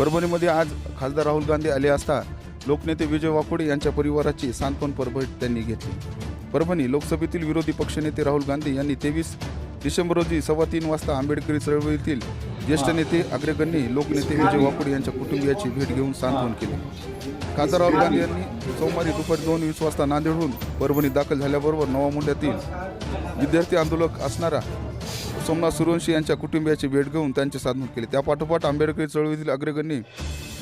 परभणीमध्ये आज खासदार राहुल गांधी आले असता लोकनेते विजय वाकोडे यांच्या परिवाराची सांत्वनपर भेट त्यांनी घेतली. परभणी लोकसभेतील विरोधी पक्षनेते राहुल गांधी यांनी तेवीस डिसेंबर रोजी सव्वा तीन वाजता आंबेडकरी चळवळीतील ज्येष्ठ नेते अग्रगण्य लोकनेते विजय वाकोडे यांच्या कुटुंबियाची भेट घेऊन सांत्वन केले. खासदार राहुल गांधी यांनी सोमवारी दुपारी दोन वीस वाजता नांदेडहून परभणीत दाखल झाल्याबरोबर नवा मुंड्यातील विद्यार्थी आंदोलक असणारा सोमनाथ सूर्यवंशी यांच्या कुटुंबियाची भेट घेऊन त्यांचे साधन केले. त्यापाठोपाठ आंबेडकरी चळवळीतील अग्रगण्य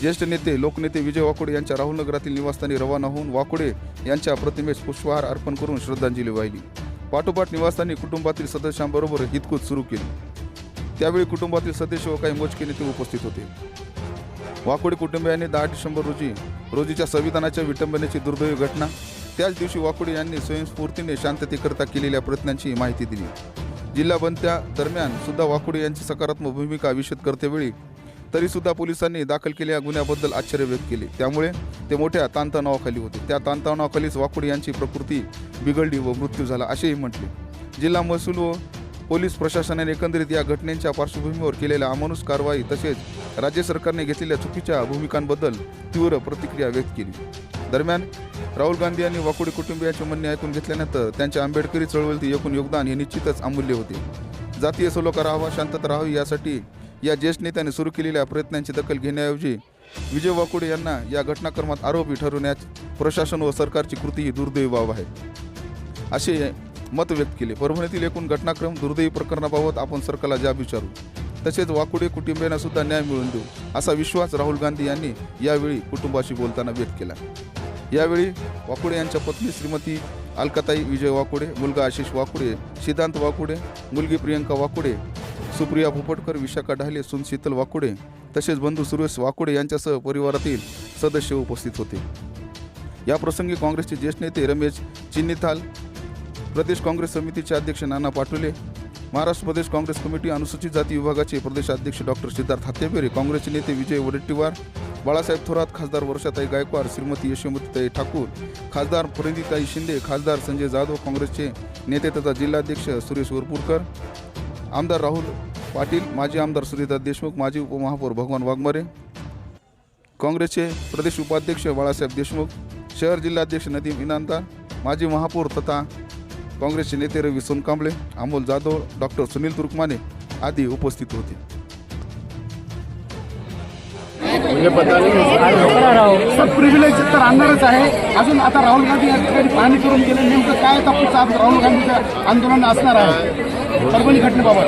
ज्येष्ठ नेते लोकनेते विजय वाकोडे यांच्या राहुल नगरातील निवासस्थानी रवाना होऊन वाकोडे यांच्या प्रतिमेस पुष्पहार अर्पण करून श्रद्धांजली वाहिली. पाठोपाठ निवासस्थानी कुटुंबातील सदस्यांबरोबर हितकूत सुरू केली. त्यावेळी कुटुंबातील सदस्य व काही मोजके नेते उपस्थित होते. वाकोडे कुटुंबियांनी दहा डिसेंबर रोजी रोजीच्या संविधानाच्या विटंबनेची दुर्दैवी घटना त्याच दिवशी वाकोडे यांनी स्वयंस्फूर्तीने शांततेकरता केलेल्या प्रयत्नांची माहिती दिली. जिल्हा बंदच्या दरम्यान सुद्धा वाकुडे यांची सकारात्मक भूमिका विषद करतेवेळी तरी सुद्धा पोलिसांनी दाखल केलेल्या गुन्ह्याबद्दल आश्चर्य व्यक्त केले. त्यामुळे ते मोठ्या ताणतणावाखाली होते. त्या ताणतणावाखालीच वाकुडे यांची प्रकृती बिघडली व मृत्यू झाला असेही म्हटले. जिल्हा महसूल व पोलीस प्रशासनाने एकंदरीत या घटनेच्या पार्श्वभूमीवर केलेल्या अमानुष कारवाई तसेच राज्य सरकारने घेतलेल्या चुकीच्या भूमिकांबद्दल तीव्र प्रतिक्रिया व्यक्त केली. दरम्यान राहुल गांधी यांनी वाकोडे कुटुंबियांचे म्हणणे ऐकून घेतल्यानंतर त्यांच्या आंबेडकरी चळवळीतील एकूण योगदान हे निश्चितच अमूल्य होते. जातीय सलोखा राहावा शांतता राहावी यासाठी या ज्येष्ठ नेत्याने सुरू केलेल्या प्रयत्नांची दखल घेण्याऐवजी विजय वाकोडे यांना या घटनाक्रमात आरोपी ठरवण्यात प्रशासन व सरकारची कृती ही दुर्दैवी बाब आहे. असे मत व्यक्त केले. परभणीतील एकूण घटनाक्रम दुर्दैवी प्रकरणाबाबत आपण सरकारला जाब विचारू तसेच वाकुडे कुटुंबियांना सुद्धा न्याय मिळवून देऊ असा विश्वास राहुल गांधी यांनी यावेळी कुटुंबाशी बोलताना व्यक्त केला. यावेळी वाकुडे यांच्या पत्नी श्रीमती अलकाताई विजय वाकुडे मुलगा आशिष वाकुडे सिद्धांत वाकुडे मुलगी प्रियंका वाकुडे सुप्रिया भोपटकर विशाखा ढाले सुन शीतल वाकुडे तसेच बंधू सुरेश वाकुडे यांच्यासह परिवारातील सदस्य उपस्थित होते. या प्रसंगी काँग्रेसचे ज्येष्ठ नेते रमेश चिन्नीथाल प्रदेश काँग्रेस समितीचे अध्यक्ष नाना पाटोले महाराष्ट्र प्रदेश काँग्रेस कमिटी अनुसूचित जाती विभागाचे प्रदेशाध्यक्ष डॉक्टर सिद्धार्थ हातेबेरे काँग्रेसचे नेते विजय वडेट्टीवार बाळासाहेब थोरात खासदार वर्षाताई गायकवाड श्रीमती यशोमतीताई ठाकूर खासदार परिणिताई शिंदे खासदार संजय जाधव काँग्रेसचे नेते तथा जिल्हाध्यक्ष सुरेश वरपूरकर आमदार राहुल पाटील माजी आमदार सुरेदास देशमुख माजी उपमहापौर भगवान वाघमारे काँग्रेसचे प्रदेश उपाध्यक्ष बाळासाहेब देशमुख शहर जिल्हाध्यक्ष नदीम इनामदार माजी महापौर तथा काँग्रेसचे नेते रवी सोनकांबळे अमोल जाधव डॉक्टर सुनील तुर्कमाने आदी उपस्थित होते. म्हणजे प्रिव्हिलेज तर आणणारच आहे. अजून आता राहुल गांधी या ठिकाणी पाहणी करून गेले. नेमकं काय आता पुढचं आज राहुल गांधीचं आंदोलन असणार आहे? परभणी घटनेबाबत.